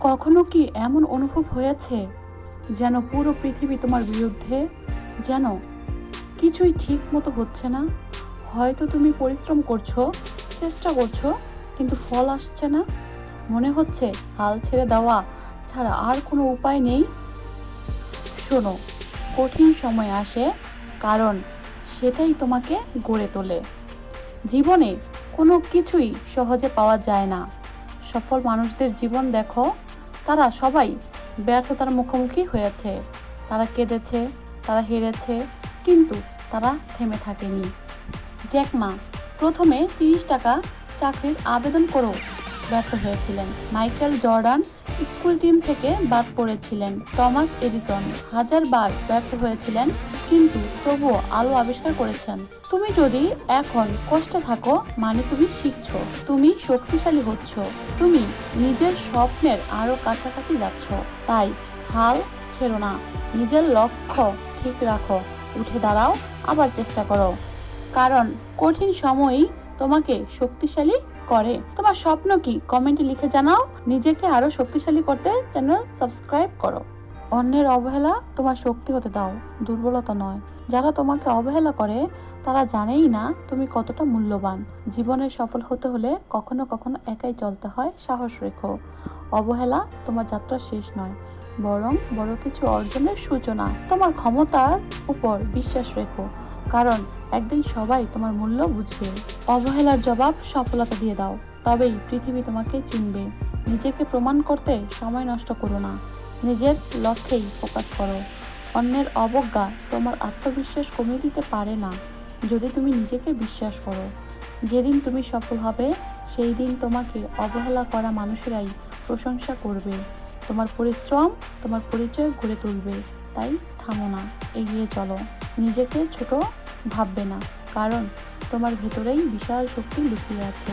কখনো কি এমন অনুভব হয়েছে যেন পুরো পৃথিবী তোমার বিরুদ্ধে? যেন কিছুই ঠিক মতো হচ্ছে না? হয়তো তুমি পরিশ্রম করছ, চেষ্টা করছ, কিন্তু ফল আসছে না? মনে হচ্ছে হাল ছেড়ে দেওয়া ছাড়া আর কোনো উপায় নেই? শোনো, কঠিন সময় আসে, কারণ সেটাই তোমাকে গড়ে তোলে। জীবনে কোনো কিছুই সহজে পাওয়া যায় না। সফল মানুষদের জীবন দেখো, তারা সবাই ব্যর্থতার মুখোমুখি হয়েছে। তারা কেঁদেছে, তারা হেরেছে, কিন্তু তারা থেমে থাকেনি। জ্যাকমা প্রথমে তিরিশ টাকা চাকরির আবেদন করেও ব্যর্থ হয়েছিলেন। মাইকেল জর্ডান স্কুল টিম থেকে বাদ পড়েছিলেন। টমাস এডিসন হাজারবার ব্যর্থ হয়েছিলেন কিন্তু তবুও আলো আবিষ্কার করেছেন। তুমি যদি এখন কষ্টে থাকো মানে তুমি শিখছো। তুমি শক্তিশালী হচ্ছ। তুমি নিজের স্বপ্নের আরও কাছাকাছি যাচ্ছ। তাই হাল ছেড়ো না। নিজের লক্ষ্য ঠিক রাখো। উঠে দাঁড়াও, আবার চেষ্টা করো। কারণ কঠিন সময়ই তোমাকে শক্তিশালী করে। তোমার স্বপ্ন কি? কমেন্টে লিখে জানাও। নিজেকে আরও শক্তিশালী করতে চ্যানেল সাবস্ক্রাইব করো। অন্যের অবহেলা তোমার শক্তি হতে দাও, দুর্বলতা নয়। যারা তোমাকে অবহেলা করে, তারা জানেই না তুমি কতটা মূল্যবান। জীবনে সফল হতে হলে কখনো কখনো একাই চলতে হয় সাহস রেখো। অবহেলা তোমার যাত্রা শেষ নয়, বরং বড় কিছু অর্জনের সূচনা। তোমার ক্ষমতার উপর বিশ্বাস রেখো, কারণ একদিন সবাই তোমার মূল্য বুঝবে। অবহেলার জবাব সফলতা দিয়ে দাও, তবেই পৃথিবী তোমাকে চিনবে। নিজেকে প্রমাণ করতে সময় নষ্ট করো না। নিজের লক্ষ্যেই ফোকাস করো। অন্যের অবজ্ঞা তোমার আত্মবিশ্বাস কমিয়ে দিতে পারে না, যদি তুমি নিজেকে বিশ্বাস করো। যেদিন তুমি সফল হবে, সেই দিন তোমাকে অবহেলা করা মানুষেরাই প্রশংসা করবে। তোমার পরিশ্রম, তোমার পরিচয় গড়ে তুলবে। তাই থামো না, এগিয়ে চলো। নিজেকে ছোট ভাববে না, কারণ তোমার ভেতরেই বিশাল শক্তি লুকিয়ে আছে।